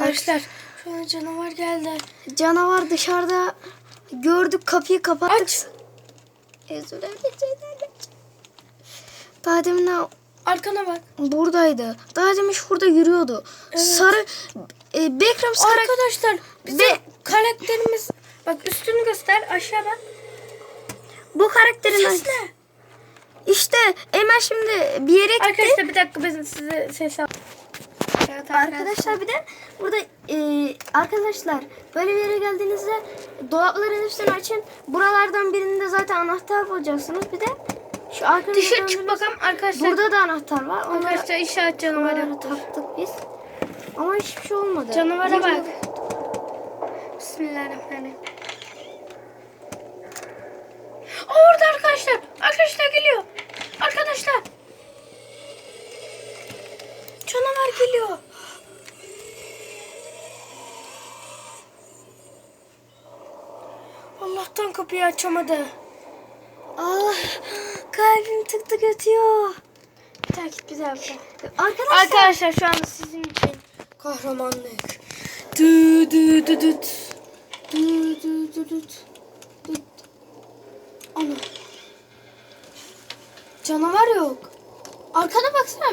Arkadaşlar şu an canavar geldi. Canavar dışarıda gördük kapıyı kapattık. Aç. Daha demin Arkana bak. buradaydı. Daha demin şurada yürüyordu. Sarı e, Beckham sarı Arkadaşlar bize Be- karakterimiz bak üstünü göster aşağı bak. bu karakterin Ses ne? işte Emel şimdi bir yere gitti. Arkadaşlar bir dakika ben size ses al. Evet Arkadaşlar bir de burada e, arkadaşlar böyle bir yere geldiğinizde dolapların üstünü açın. Buralardan birinde zaten anahtar bulacaksınız. Bir de şu arkanızda Dışarı çık bakalım arkadaşlar. Burada da anahtar var. Onları arkadaşlar inşaat canavarı. taktık biz. Ama hiçbir şey olmadı. Canavara Bizim- bak. Bismillahirrahmanirrahim. Orada arkadaşlar. Arkadaşlar geliyor. Arkadaşlar. Canavar geliyor. Allah'tan kapıyı açamadı. Ah kalbim tık tık ötüyor. Takip güzel bir şey. Arkadaşlar. Arkadaşlar şu anda sizin için kahramanlık. Dü dü dü. Dü dü dü düt. Düt. Ana. Canavar yok. Arkana baksana.